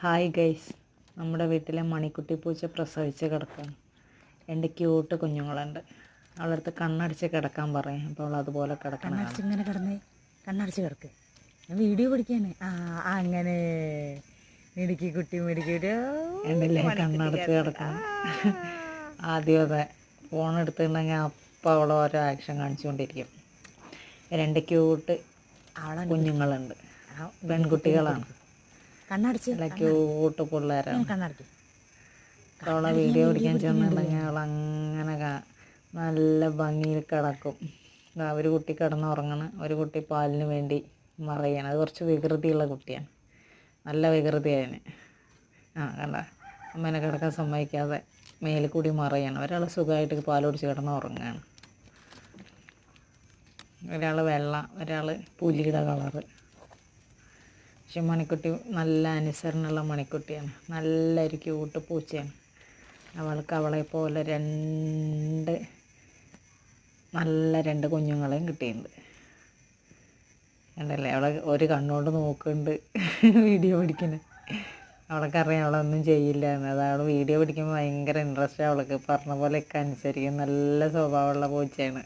Hi guys നമ്മുടെ വീട്ടിലെ മണിക്കുട്ടി പൂച്ച പ്രസവിച്ച് കിടക്കുകയാണ് രണ്ട് ക്യൂട്ട് കുഞ്ഞുങ്ങളുണ്ട്. അവളടുത്ത് കണ്ണടച്ച് കിടക്കാൻ പറയും. അപ്പോൾ അവൾ അതുപോലെ കിടക്കണം കണ്ണടച്ച് ഇങ്ങനെ കിടന്നേ? കണ്ണടച്ച് കിടക്ക്. വീഡിയോ പിടിക്കാനേ. ആ അങ്ങനെ. മിടുക്കി കുട്ടി മിടുക്കി എന്തല്ലേ ഉണ്ടല്ലേ കണ്ണടച്ച് കിടക്കണം. ആദ്യം അതെ. ഫോൺ എടുത്തിട്ടുണ്ടെങ്കിൽ അപ്പം അവൾ ഓരോ ആക്ഷൻ കാണിച്ചുകൊണ്ടിരിക്കും. രണ്ട് ക്യൂട്ട് കുഞ്ഞുങ്ങളുണ്ട്. പെൺകുട്ടികളാണ്. കണ്ണടച്ച് നല്ല ക്യൂട്ട് പിള്ളേരാണ് ഇങ്ങനെ അവളെ വീഡിയോ പിടിക്കാൻ ചെന്നിട്ടുണ്ടെങ്കിൽ അവൾ അങ്ങനെ നല്ല ഭംഗിയിൽ കിടക്കും. ഒരു കുട്ടി കിടന്നുറങ്ങണം ഒരു കുട്ടി പാലിന് വേണ്ടി മറയാണ്. അത് കുറച്ച് വികൃതിയുള്ള കുട്ടിയാണ്. നല്ല വികൃതിയായതിന് ആ കണ്ട. അമ്മേനെ കിടക്കാൻ സമ്മതിക്കാതെ മേലിൽ കൂടി മറയാണ്. ഒരാൾ സുഖമായിട്ട് പാൽ കിടന്ന് കിടന്നുറങ്ങുകയാണ് ഒരാൾ വെള്ള ഒരാൾ പുലിയുടെ കളറ്. പക്ഷെ മണിക്കുട്ടി നല്ല അനുസരണമുള്ള മണിക്കുട്ടിയാണ്. നല്ലൊരു ക്യൂട്ട് പൂച്ചയാണ്. അവൾക്ക് അവളെ പോലെ രണ്ട് നല്ല രണ്ട് കുഞ്ഞുങ്ങളെയും കിട്ടിയിട്ടുണ്ട്. കണ്ടല്ലേ? അവളെ ഒരു കണ്ണുകൊണ്ട് നോക്കുന്നുണ്ട് വീഡിയോ പിടിക്കുന്നത് അവൾക്കറിയാം അവളൊന്നും ചെയ്യില്ല എന്ന്. അത് അവൾ വീഡിയോ പിടിക്കുമ്പോൾ ഭയങ്കര ഇൻട്രസ്റ്റ് അവൾക്ക്. പറഞ്ഞ പോലെയൊക്കെ അനുസരിക്കും. നല്ല സ്വഭാവമുള്ള പൂച്ചയാണ്.